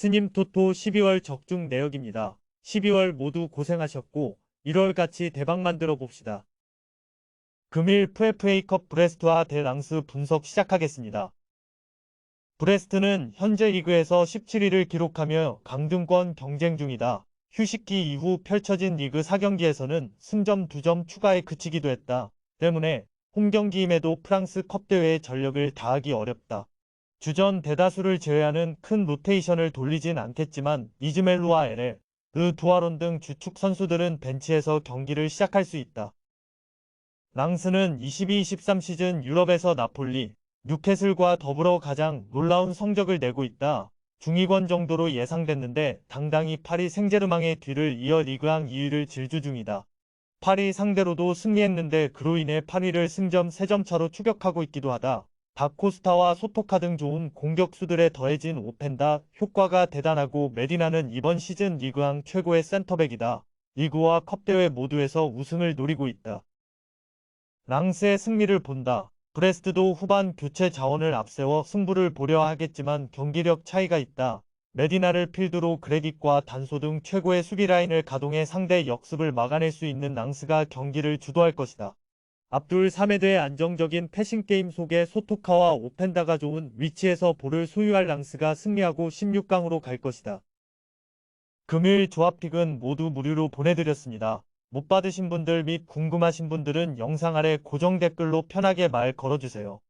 스님 토토 12월 적중 내역입니다. 12월 모두 고생하셨고 1월 같이 대박 만들어 봅시다. 금일 FFA컵 브레스트와 대랑스 분석 시작하겠습니다. 브레스트는 현재 리그에서 17위를 기록하며 강등권 경쟁 중이다. 휴식기 이후 펼쳐진 리그 4경기에서는 승점 2점 추가에 그치기도 했다. 때문에 홈경기임에도 프랑스 컵 대회에 전력을 다하기 어렵다. 주전 대다수를 제외하는 큰 로테이션을 돌리진 않겠지만 이즈멜로와 에레, 르 두아론 등 주축 선수들은 벤치에서 경기를 시작할 수 있다. 랑스는 22-23 시즌 유럽에서 나폴리, 뉴캐슬과 더불어 가장 놀라운 성적을 내고 있다. 중위권 정도로 예상됐는데 당당히 파리 생제르망의 뒤를 이어 리그왕 2위를 질주 중이다. 파리 상대로도 승리했는데 그로 인해 파리를 승점 3점 차로 추격하고 있기도 하다. 다코스타와 소토카 등 좋은 공격수들에 더해진 오펜다 효과가 대단하고 메디나는 이번 시즌 리그왕 최고의 센터백이다. 리그와 컵대회 모두에서 우승을 노리고 있다. 랑스의 승리를 본다. 브레스트도 후반 교체 자원을 앞세워 승부를 보려 하겠지만 경기력 차이가 있다. 메디나를 필두로 그레딧과 단소 등 최고의 수비 라인을 가동해 상대 역습을 막아낼 수 있는 랑스가 경기를 주도할 것이다. 앞둘 3회대의 안정적인 패싱 게임 속에 소토카와 오펜다가 좋은 위치에서 볼을 소유할 랑스가 승리하고 16강으로 갈 것이다. 금요일 조합픽은 모두 무료로 보내드렸습니다. 못 받으신 분들 및 궁금하신 분들은 영상 아래 고정 댓글로 편하게 말 걸어주세요.